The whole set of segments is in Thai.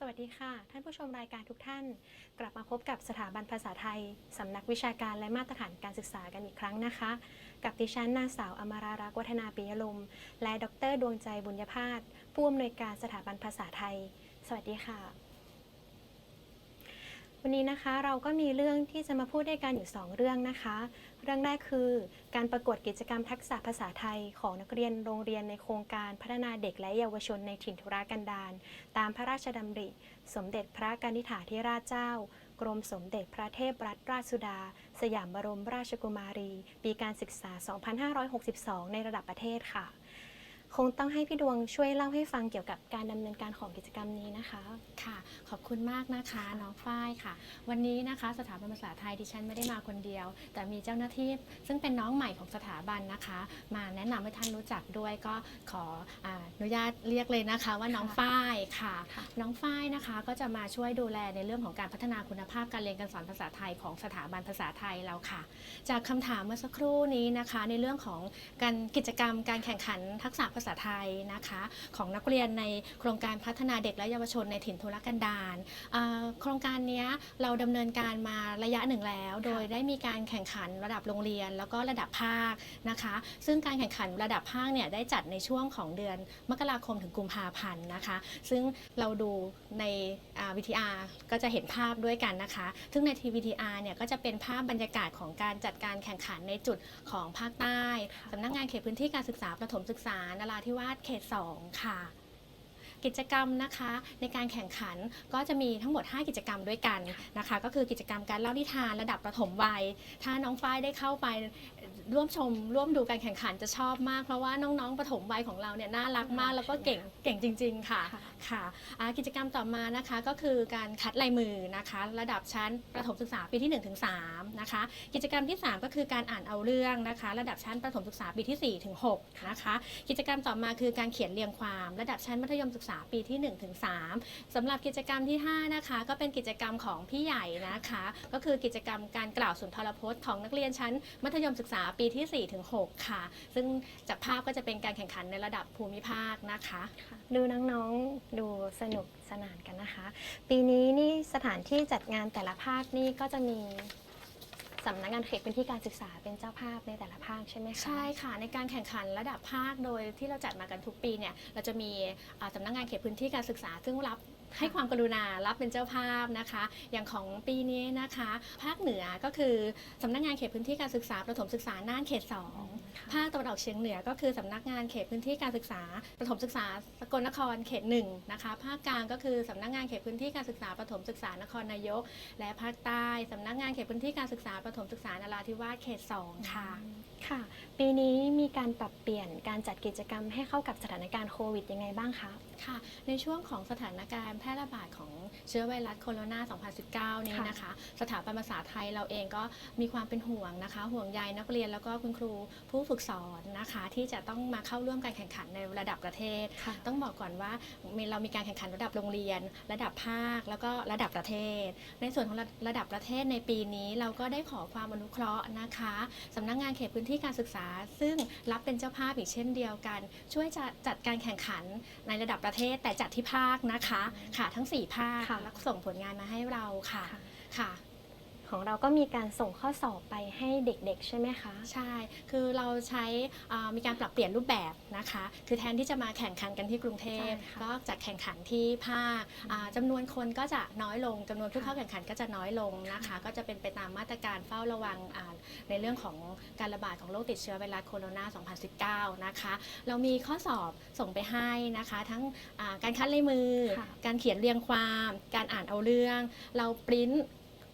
สวัสดีค่ะ ท่านผู้ชมรายการทุกท่าน กลับมาพบกับสถาบันภาษาไทย สำนักวิชาการและมาตรฐานการศึกษากันอีกครั้งนะคะ กับดิฉันนางสาวอมารารักวัฒนาปิยลม และดร ดวงใจบุญญพาสผู้อำนวยการสถาบันภาษาไทย สวัสดีค่ะ วันนี้นะคะเราก็มีเรื่องที่จะมาพูดด้วยกันอยู่ 2 เรื่องนะคะ เรื่องแรกคือการประกวดกิจกรรมทักษะภาษาไทยของนักเรียนโรงเรียนในโครงการพัฒนาเด็กและเยาวชนในถิ่นธุรกันดารตามพระราชดำริ สมเด็จพระกนิษฐาธิราชเจ้า กรมสมเด็จพระเทพรัตนราชสุดา สยามบรมราชกุมารี ปีการศึกษา 2562 ในระดับประเทศค่ะ คงต้องให้พี่ดวงช่วยเล่าให้ฟังเกี่ยวกับการดำเนินการของกิจกรรมนี้นะคะ ค่ะ ขอบคุณมากนะคะน้องฝ้ายค่ะ วันนี้นะคะสถาบันภาษาไทยดิฉันไม่ได้มาคนเดียว แต่มีเจ้าหน้าที่ซึ่งเป็นน้องใหม่ของสถาบันนะคะ มาแนะนำให้ท่านรู้จักด้วยก็ขออาอนุญาตเรียกเลยนะคะ ว่าน้องค่ะฝ้ายค่ะค่ะ น้องฝ้ายนะคะก็จะมาช่วยดูแลในเรื่องของการพัฒนาคุณภาพการเรียนการสอนภาษาไทยของสถาบันภาษาไทยเราค่ะ จากคำถามเมื่อสักครู่นี้นะคะ ในเรื่องของการกิจกรรมการแข่งขันทักษะภาษาไทยนะคะ ของนักเรียนในโครงการพัฒนาเด็กและเยาวชนในถิ่นทุรกันดารอ่าโครงการเนี้ยเราดำเนินการมาระยะหนึ่งแล้ว โดยได้มีการแข่งขันระดับโรงเรียน แล้วก็ระดับภาคนะคะ ซึ่งการแข่งขันระดับภาคเนี่ยได้จัดในช่วงของเดือนมกราคมถึงกุมภาพันธ์นะคะ ซึ่งเราดูในวิทีอาร์ก็จะเห็นภาพด้วยกันนะคะ ซึ่งในทีวีทีอาร์เนี่ยก็จะเป็นภาพบรรยากาศของการจัดการแข่งขันในจุดของภาคใต้สำนักงานเขตพื้นที่การศึกษาประถมศึกษานราธิวาสเขต 2 ค่ะ กิจกรรมนะคะในการแข่งขันก็จะมีทั้งหมด 5 กิจกรรมด้วยกันนะคะ ก็คือกิจกรรมการเล่านิทานระดับประถมวัย ถ้าน้องฝ้ายได้เข้าไป ร่วมชมร่วมดูการแข่งขันจะชอบมาก เพราะว่าน้องๆประถมวัยของเราเนี่ยน่ารักมาก แล้วก็เก่งเก่งจริง ๆ ค่ะค่ะค่ะอ่ากิจกรรมต่อมานะคะก็คือการคัดลายมือนะคะ ระดับชั้นประถมศึกษาปีที่1ถึง3นะคะ กิจกรรมที่ 3 ก็คือการอ่านเอาเรื่องนะคะ ระดับชั้นประถมศึกษาปีที่4ถึง6นะคะ กิจกรรมต่อมาคือการเขียนเรียงความ ระดับชั้นมัธยมศึกษาปีที่1ถึง3สำหรับกิจกรรมที่ 5 นะคะ ก็เป็นกิจกรรมของพี่ใหญ่นะคะ ก็คือกิจกรรมการกล่าวสุนทรพจน์ของนักเรียนชั้นมัธยมศึกษาปีที่4ถึง6ค่ะ ซึ่งจากภาพก็จะเป็นการแข่งขันในระดับภูมิภาคนะคะ ดูน้องๆ ดูสนุกสนานกันนะคะ ปีนี้นี่สถานที่จัดงานแต่ละภาคนี่ก็จะมีสำนักงานเขตพื้นที่การศึกษาเป็นเจ้าภาพในแต่ละภาคใช่ไหมคะใช่ค่ะ ในการแข่งขันระดับภาคโดยที่เราจัดมากันทุกปีเนี่ยเราจะมีอ่าสำนักงานเขตพื้นที่การศึกษา ซึ่งรับ ให้ความกรุณารับเป็นเจ้าภาพนะคะ อย่างของปีนี้นะคะ ภาคเหนือก็คือสำนักงานเขตพื้นที่การศึกษาประถมศึกษาน่านเขต 2 ภาคตะวันออกเฉียงเหนือก็คือสำนักงานเขตพื้นที่การศึกษาประถมศึกษาสกลนครเขตหนึ่งนะคะภาคกลางก็คือสำนักงานเขตพื้นที่การศึกษาประถมศึกษานครนายก และภาคใต้สำนักงานเขตพื้นที่การศึกษาประถมศึกษานราธิวาสเขตสองค่ะค่ะ ปีนี้มีการปรับเปลี่ยนการจัดกิจกรรมให้เข้ากับสถานการณ์โควิดยังไงบ้างคะค่ะ ในช่วงของสถานการณ์แพร่ระบาดของเชื้อไวรัสโคโรนา 2019 นี้ค่ะนะคะ สถาบันภาษาไทยเราเองก็มีความเป็นห่วงนะคะ ห่วงใยนักเรียนแล้วก็คุณครูผู้ฝึกสอนนะคะ ที่จะต้องมาเข้าร่วมการแข่งขันในระดับประเทศค่ะต้องบอกก่อนว่ามีเรามีการแข่งขันระดับโรงเรียน ระดับภาคแล้วก็ระดับประเทศ ในส่วนของระระดับประเทศในปีนี้เราก็ได้ขอความอนุเคราะห์นะคะสำนักงานเขตพื้นที่การศึกษา ซึ่งรับเป็นเจ้าภาพอีกเช่นเดียวกัน ช่วยจะจัดการแข่งขันในระดับประเทศแต่จัดที่ภาคนะคะค่ะทั้ง 4 ภาคค่ะแล้วส่งผลงานมาให้เราค่ะค่ะค่ะ ของเราก็มีการส่งข้อสอบไปให้เด็กๆ ใช่ไหมคะ ใช่ คือเราใช้อ่ามีการปรับเปลี่ยนรูปแบบนะคะ คือแทนที่จะมาแข่งขันกันที่กรุงเทพใช่ค่ะก็จะแข่งขันที่ภาคอ่าจำนวนคนก็จะน้อยลงจำนวนผู้ค่ะเข้าแข่งขันก็จะน้อยลงนะคะ ก็จะเป็นไปตามมาตรการเฝ้าระวังอ่าในเรื่องของการระบาดของโรคติดเชื้อไวรัสโคโรนา 2019 นะคะ เรามีข้อสอบส่งไปให้นะคะ ทั้งอ่าการคัดลายมือค่ะการเขียนเรียงความ การอ่านเอาเรื่อง เราปริ้น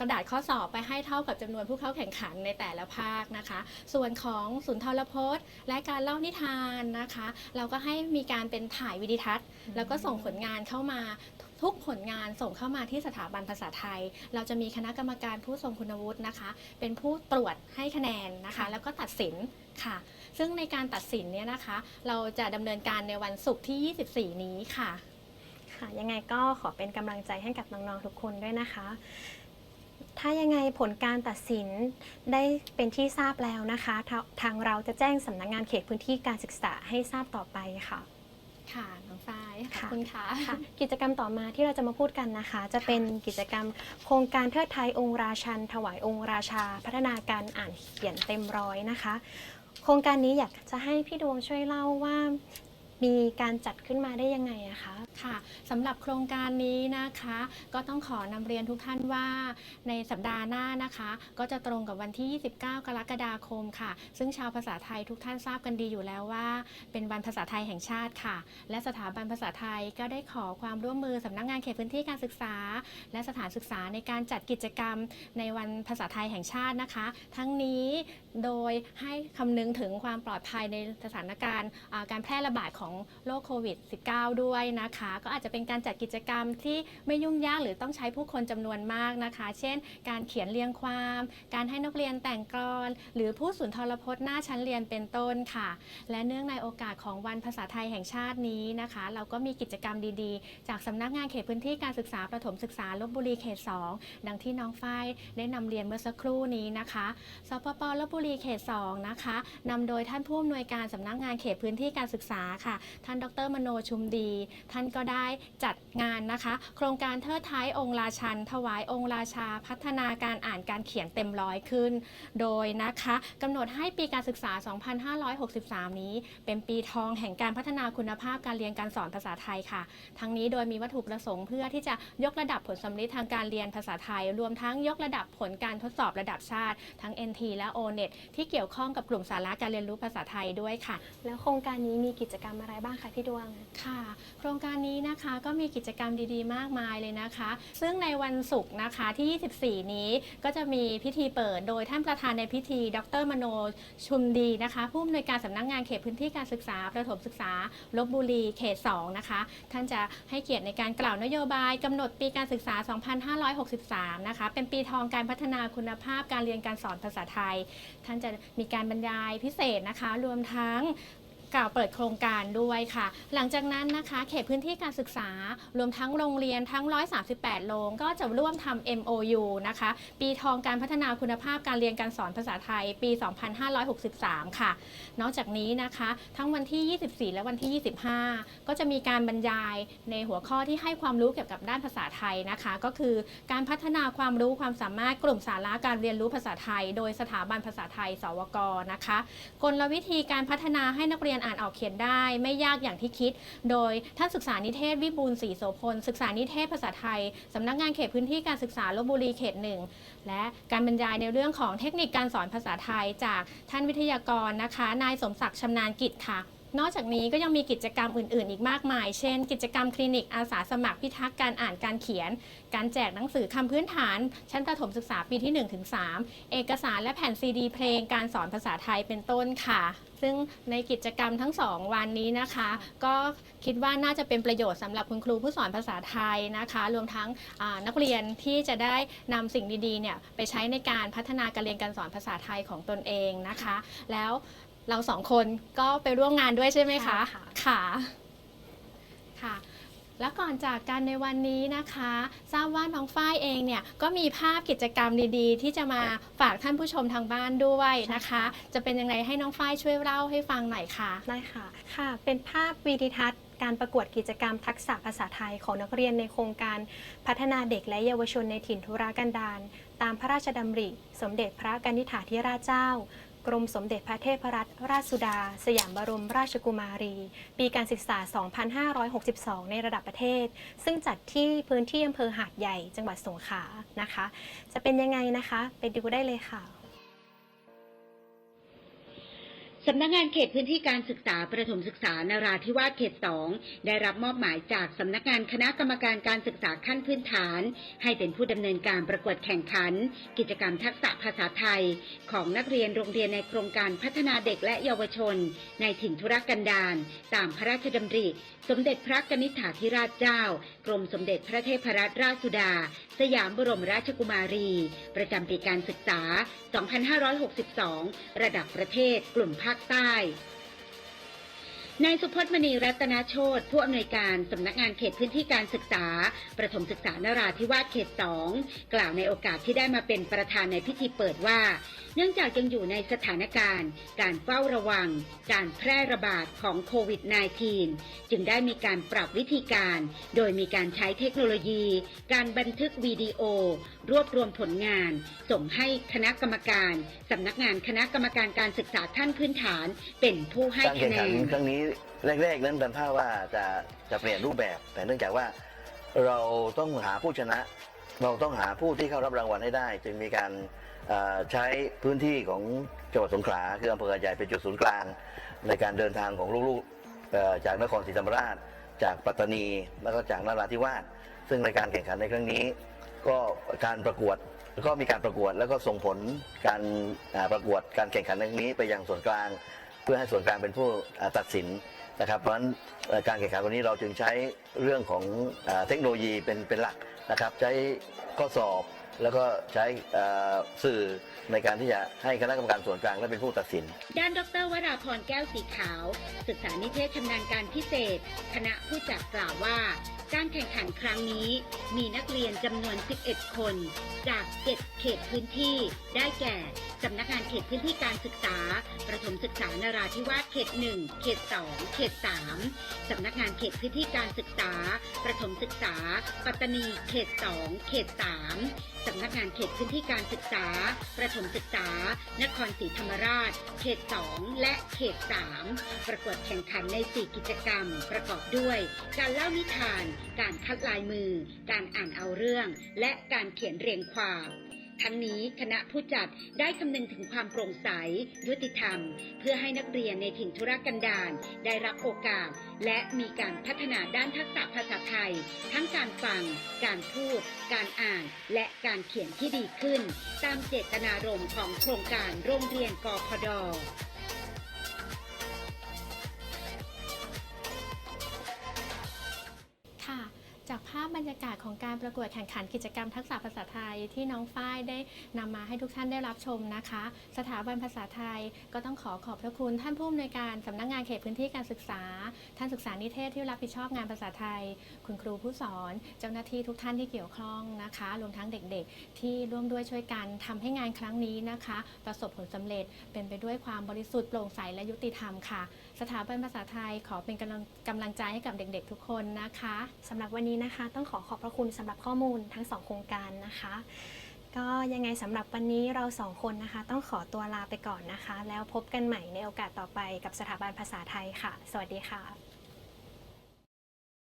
กระดาษข้อสอบไปให้เท่ากับจำนวนผู้เข้าแข่งขันในแต่ละภาคนะคะ ส่วนของสุนทรพจน์ และการเล่านิทานนะคะ เราก็ให้มีการเป็นถ่ายวิดีทัศน์ แล้วก็ส่งผลงานเข้ามาทุกผลงานส่งเข้ามาที่สถาบันภาษาไทย เราจะมีคณะกรรมการผู้ทรงคุณวุฒินะคะ เป็นผู้ตรวจให้คะแนนนะคะค่ะแล้วก็ตัดสินค่ะ ซึ่งในการตัดสินเนี่ยนะคะ เราจะดำเนินการในวันศุกร์ที่ 24 นี้ค่ะ ค่ะ ยังไงก็ขอเป็นกำลังใจให้กับน้อง ๆ ทุกคนด้วยนะคะ ถ้ายังไงผลการตัดสินได้เป็นที่ทราบแล้วนะคะทาทางเราจะแจ้งสำนักงานเขตพื้นที่การศึกษาให้ทราบต่อไปค่ะ ค่ะน้องฝ้ายขอบค่ะคุณค่ะ ค่ะ กิจกรรมต่อมาที่เราจะมาพูดกันนะคะ จะเป็นกิจกรรมโครงการเทิดไทยองค์ราชัน ถวายองค์ราชา พัฒนาการอ่านเขียนเต็มร้อยนะคะ โครงการนี้อยากจะให้พี่ดวงช่วยเล่าว่า มีการจัดขึ้นมาได้ยังไงอะคะค่ะสำหรับโครงการนี้นะคะ ก็ต้องขอนำเรียนทุกท่านว่า ในสัปดาห์หน้านะคะ ก็จะตรงกับวันที่ 29 กรกฎาคมค่ะ ซึ่งชาวภาษาไทยทุกท่านทราบกันดีอยู่แล้วว่า เป็นวันภาษาไทยแห่งชาติค่ะ และสถาบันภาษาไทยก็ได้ขอความร่วมมือสำนักงานเขตพื้นที่การศึกษา และสถานศึกษาในการจัดกิจกรรมในวันภาษาไทยแห่งชาตินะคะ ทั้งนี้โดยให้คำนึงถึงความปลอดภัยในสถานการณ์การแพร่ระบาดของโรคโควิด -19 ด้วยนะคะ ก็อาจจะเป็นการจัดกิจกรรมที่ไม่ยุ่งยากหรือต้องใช้ผู้คนจำนวนมากนะคะ เช่น การเขียนเรียงความ การให้นักเรียนแต่งกลอน หรือผู้สุนทรพจน์หน้าชั้นเรียนเป็นต้นค่ะ และเนื่องในโอกาสของวันภาษาไทยแห่งชาตินี้นะคะ เราก็มีกิจกรรมดีๆ จากสำนักงานเขตพื้นที่การศึกษาประถมศึกษาลบบุรีเขต 2 ดังที่น้องฝ้ายได้นำเรียนเมื่อสักครู่นี้นะคะสปปลบบุรีเขต 2 นะคะนำโดยท่านผู้อำนวยการสำนักงานเขตพื้นที่การศึกษาค่ะ ท่านดรมโนชุมดี ท่านก็ได้จัดงานนะคะ โครงการเทิดท้ายองค์ราชัน ถวายองค์ราชาพัฒนาการอ่านการเขียนเต็มร้อยขึ้น โดยนะคะกำหนดให้ปีการศึกษา 2563 นี้ เป็นปีทองแห่งการพัฒนาคุณภาพการเรียนการสอนภาษาไทยค่ะ ทั้งนี้โดยมีวัตถุประสงค์เพื่อที่จะยกระดับผลสำลิดทางการเรียนภาษาไทย รวมทั้งยกระดับผลการทดสอบระดับชาติ ทั้ง NT และ ONET ที่เกี่ยวข้องกับกลุ่มสาระการเรียนรู้ภาษาไทยด้วยค่ะ แล้วโครงการนี้มีกิจกรรมอะไรบ้างคะพี่ดวง ค่ะ โครงการนี้นะคะก็มีกิจกรรมดีๆ มากมายเลยนะคะ ซึ่งในวันศุกร์นะคะที่ 24 นี้ก็จะมีพิธีเปิดโดยท่านประธานในพิธี ดรมโนชุมดีนะคะผู้อำนวยการสำนักงานเขตพื้นที่การศึกษาประถมศึกษาลบบุรีเขต 2 นะคะ ท่านจะให้เกียรติในการกล่าวนโยบายกำหนดปีการศึกษา 2563 นะคะ เป็นปีทองการพัฒนาคุณภาพการเรียนการสอนภาษาไทยท่านจะมีการบรรยายพิเศษนะคะ รวมทั้ง กล่าวเปิดโครงการด้วยค่ะ หลังจากนั้นนะคะ เขตพื้นที่การศึกษารวมทั้งโรงเรียนทั้ง 138 โรง ก็จะร่วมทำ MOU นะคะ ปีทองการพัฒนาคุณภาพการเรียนการสอนภาษาไทยปี 2563 ค่ะ นอกจากนี้นะคะ ทั้งวันที่ 24 และวันที่ 25 ก็จะมีการบรรยายในหัวข้อที่ให้ความรู้เกี่ยวกับด้านภาษาไทยนะคะ ก็คือการพัฒนาความรู้ความสามารถกลุ่มสาระการเรียนรู้ภาษาไทย โดยสถาบันภาษาไทย สวกนะคะ กลวิธีการพัฒนาให้นักเรียนอ่านออกเขียนได้ไม่ยากอย่างที่คิด โดยท่านศึกษานิเทศวิบูลศรีโสพล ศึกษานิเทศภาษาไทยสำนักงานเขตพื้นที่การศึกษาลบบุรีเขตหนึ่งและการบรรยายในเรื่องของเทคนิคการสอนภาษาไทยจากท่านวิทยากรนะคะ นายสมศักดิ์ชำนาญกิจค่ะนอกจากนี้ก็ยังมีกิจกรรมอื่นๆ อีกมากมาย เช่น กิจกรรมคลินิกอาสาสมัครพิทักษ์การอ่านการเขียน การแจกหนังสือคำพื้นฐาน ชั้นประถมศึกษาปีที่1ถึง3เอกสารและแผ่นซีดีเพลงการสอนภาษาไทยเป็นต้นค่ะ ซึ่งในกิจกรรมทั้งสองวันนี้นะคะ ก็คิดว่าน่าจะเป็นประโยชน์สำหรับคุณครูผู้สอนภาษาไทยนะคะ รวมทั้งอ่านักเรียนที่จะได้นำสิ่งดีๆเนี่ยไปใช้ในการพัฒนาการเรียนการสอนภาษาไทยของตนเองนะคะ แล้วเราสองคนก็ไปร่วมงานด้วยใช่ไหมคะใช่ค่ะค่ะค่ะ และก่อนจากกันในวันนี้นะคะ ทราบว่าน้องฝ้ายเองเนี่ยก็มีภาพกิจกรรมดีๆ ที่จะมาฝากท่านผู้ชมทางบ้านด้วยนะคะ จะเป็นยังไงให้น้องฝ้ายช่วยเล่าให้ฟังหน่อยค่ะ ได้ค่ะ ค่ะ เป็นภาพวีดิทัศน์การประกวดกิจกรรมทักษะภาษาไทยของนักเรียนในโครงการพัฒนาเด็กและเยาวชนในถิ่นทุรกันดารตามพระราชดำริ สมเด็จพระกนิษฐาธิราชเจ้า กรมสมเด็จพระเทพรัตนราชสุดา สยามบรมราชกุมารี ปีการศึกษา 2562 ในระดับประเทศ ซึ่งจัดที่พื้นที่อำเภอหาดใหญ่จังหวัดสงขลานะคะ จะเป็นยังไงนะคะ ไปดูได้เลยค่ะ สำนักงานเขตพื้นที่การศึกษาประถมศึกษานราธิวาสเขต 2 ได้รับมอบหมายจากสำนักงานคณะกรรมการการศึกษาขั้นพื้นฐาน ให้เป็นผู้ดำเนินการประกวดแข่งขัน กิจกรรมทักษะภาษาไทย ของนักเรียนโรงเรียนในโครงการพัฒนาเด็กและเยาวชน ในถิ่นธุรกันดารตามพระราชดำริ สมเด็จพระกนิษฐาธิราชเจ้า กรมสมเด็จพระเทพรัตนราชสุดา สยามบรมราชกุมารี ประจำปีการศึกษา 2562 ระดับประเทศกลุ่มภาคใต้ นายสุพจน์มณีรัตนโชตผู้อำนวยการสำนักงานเขตพื้นที่การศึกษา ประถมศึกษานราธิวาสเขตสองกล่าวในโอกาสที่ได้มาเป็นประธานในพิธีเปิดว่า เนื่องจากยังอยู่ในสถานการณ์ การเฝ้าระวัง การแพร่ระบาดของโควิด -19 จึงได้มีการปรับวิธีการ โดยมีการใช้เทคโนโลยี การบันทึกวิดีโอ รวบรวมผลงาน ส่งให้คณะกรรมการสำนักงานคณะกรรมการการศึกษาขั้นพื้นฐาน เป็นผู้ให้คะแนนนครั้งนี้แรกๆนั้นเป็นท่าว่าจะจะเปลี่ยนรูปแบบ แต่เนื่องจากว่าเราต้องหาผู้ชนะ เราต้องหาผู้ที่เข้ารับรางวัลให้ได้ จึงมีการใช้พื้นที่ของจังหวัดสงขลาคืออำเภอใหญ่เป็นจุดศูนย์กลาง ในการเดินทางของลูกๆจากนครศรีธรรมราช จากปัตตานี แล้วก็จากนราธิวาสซึ่งในการแข่งขันในครั้งนี้ ก็การประกวดก็มีการประกวดแล้วก็ส่งผลการประกวดการแข่งขันในครั้งนี้ไปยังส่วนกลาง พื่อให้ส่วนกลางเป็นผู้ตัดสินนะครับเพราะฉะนั้นการแข่งขันวันนี้เราจึงใช้เรื่องของอเทคโนโลยีเป็นเป็นหลักนะครับใช้ข้อสอบแล้วก็ใช้สื่อในการที่จะให้คณะกรรมการส่วนกลางและเป็นผู้ตัดสิน ด้านดรวราพรแก้วสีขาว ศึกษานิเทศชำนาญการพิเศษ คณะผู้จัดกล่าวว่า การแข่งขันครั้งนี้ มีนักเรียนจำนวน 11 คน จาก 7 เขตพื้นที่ ได้แก่สำนักงานเขตพื้นที่การศึกษาประ มศึกษานราธิวาสเขต 1 เขต 2 เขต 3 สำนักงานเขตพื้นที่การศึกษา ประถมศึกษา ปัตตานี เขต 2 เขต 3 สำนักงานเขตพื้นที่การศึกษา ประถมศึกษา นครศรีธรรมราช เขต 2 และเขต 3 ประกวดแข่งขันใน 4 กิจกรรม ประกอบด้วย การเล่านิทาน การคัดลายมือ การอ่านเอาเรื่อง และการเขียนเรียงความ ทั้งนี้คณะผู้จัดได้คำนึงถึงความโปร่งใส ยุติธรรม เพื่อให้นักเรียนในถิ่นธุรกันดารได้รับโอกาส และมีการพัฒนาด้านทักษะภาษาไทย ทั้งการฟัง การพูด การอ่าน และการเขียนที่ดีขึ้น ตามเจตนารมณ์ของโครงการโรงเรียนกพด ภาพบรรยากาศของการประกวดแข่งขันกิจกรรมทักษะภาษาไทยที่น้องฝ้ายได้นำมาให้ทุกท่านได้รับชมนะคะ สถาบันภาษาไทยก็ต้องขอขอบพระคุณท่านผู้อำนวยการสำนักงานเขตพื้นที่การศึกษา ท่านศึกษานิเทศที่รับผิดชอบงานภาษาไทย คุณครูผู้สอน เจ้าหน้าที่ทุกท่านที่เกี่ยวข้องนะคะ รวมทั้งเด็กๆ ที่ร่วมด้วยช่วยกันทำให้งานครั้งนี้นะคะ ประสบผลสำเร็จเป็นไปด้วยความบริสุทธิ์โปร่งใสและยุติธรรมค่ะ สถาบันภาษาไทยขอเป็นกำลังกำลังใจให้กับเด็ก ๆ ทุกคนนะคะสำหรับวันนี้นะคะต้องขอขอบพระคุณสำหรับข้อมูลทั้งสองโครงการนะคะ ก็ยังไงสำหรับวันนี้เราสองคนนะคะ ต้องขอตัวลาไปก่อนนะคะ แล้วพบกันใหม่ในโอกาสต่อไปกับสถาบันภาษาไทยค่ะ สวัสดีค่ะ